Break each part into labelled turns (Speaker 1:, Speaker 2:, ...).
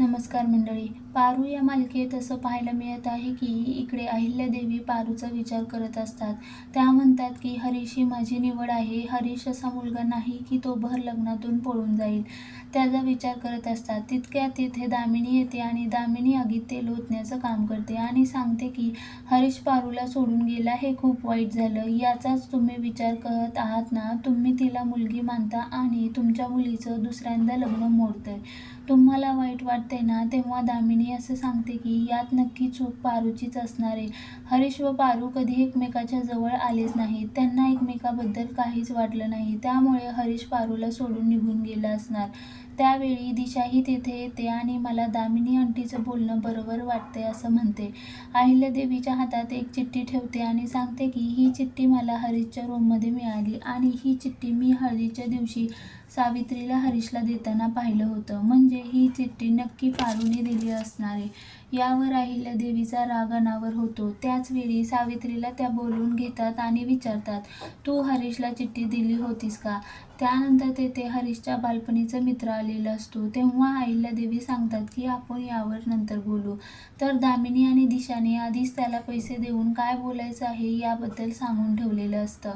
Speaker 1: नमस्कार मंडळी पारू या मालिकेत असं पाहायला मिळत आहे की इकडे अहिल्यादेवी पारूचा विचार करत असतात. त्या म्हणतात की हरीश ही माझी निवड आहे. हरीश असा मुलगा नाही की तो भर लग्नातून पळून जाईल. त्याचा विचार करत असतात. तितक्या तिथे दामिनी येते आणि दामिनी आगीत तेल ओतण्याचं काम करते आणि सांगते की हरीश पारूला सोडून गेला हे खूप वाईट झालं. याचाच तुम्ही विचार करत आहात ना? तुम्ही तिला मुलगी मानता आणि तुमच्या मुलीचं दुसऱ्यांदा लग्न मोडतंय. तुम्हाला वाईट वाटते ना तेव्हा दामिनी असं सांगते की यात नक्की चूक पारूचीच असणार आहे. हरीश व पारू कधी एकमेकाच्या जवळ आलेच नाहीत. त्यांना एकमेकाबद्दल काहीच वाटलं नाही. त्यामुळे हरीश पारूला सोडून निघून गेला असणार. त्यावेळी दिशाही तेथे येते आणि मला दामिनी आंटीचं बोलणं बरोबर वाटते असं म्हणते. अहिल्यादेवीच्या हातात एक चिठ्ठी ठेवते आणि सांगते की ही चिठ्ठी मला हरीशच्या रूममध्ये मिळाली आणि ही चिठ्ठी मी हळदीच्या दिवशी सावित्रीला हरीशला देताना पाहिलं होतं. म्हणजे ही चिठ्ठी नक्की पारूने दिली असणार आहे. यावर अहिल्यादेवीचा राग अनावर होतो. त्याच वेळी सावित्रीला त्या बोलून घेतात आणि विचारतात तू हरीशला चिठ्ठी दिली होतीस का? त्यानंतर तेथे हरीशच्या बालपणीचा मित्र आलेला असतो. तेव्हा अहिल्यादेवी सांगतात की आपण यावर नंतर बोलू. तर दामिनी आणि दिशाने आधीच त्याला पैसे देऊन काय बोलायचं आहे याबद्दल सांगून ठेवलेलं असतं.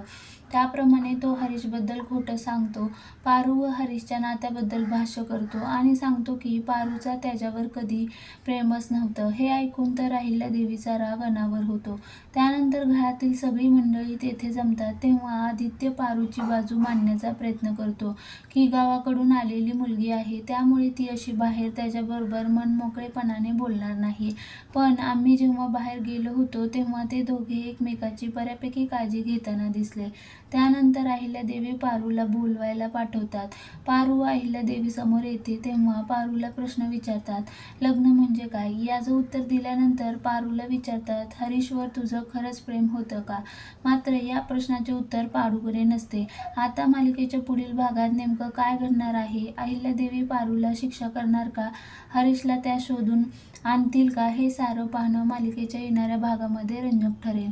Speaker 1: त्याप्रमाणे तो हरीशबद्दल खोटं सांगतो. पारू व हरीशच्या नात्याबद्दल भाष्य करतो आणि सांग सांगतो की पारूचा त्याच्यावर कधी प्रेमच नव्हतं. हे ऐकून तर राहिल्या देवीचा राग अनावर होतो. त्यानंतर घरातील सगळी मंडळी तेथे जमतात. तेव्हा आदित्य पारूची बाजू मांडण्याचा प्रयत्न करतो की गावाकडून आलेली मुलगी आहे. त्यामुळे ती अशी बाहेर त्याच्याबरोबर मनमोकळेपणाने बोलणार नाही. पण आम्ही जेव्हा बाहेर गेलो होतो तेव्हा ते दोघे एकमेकाची बऱ्यापैकी काळजी घेताना दिसले. त्यानंतर अहिल्यादेवी पारूला बोलवायला पाठवतात. पारू अहिल्यादेवी समोर येते तेव्हा पारूला प्रश्न विचारतात लग्न म्हणजे काय? याचं उत्तर दिल्यानंतर पारूला विचारतात हरीशवर तुझं खरंच प्रेम होतं का? मात्र या प्रश्नाचे उत्तर पारूकडे नसते. आता मालिकेच्या पुढील भागात नेमकं काय घडणार आहे? अहिल्यादेवी पारूला शिक्षा करणार का? हरीशला त्या शोधून आणतील का? हे सारं पाहणं मालिकेच्या येणाऱ्या भागामध्ये रंजक ठरेल.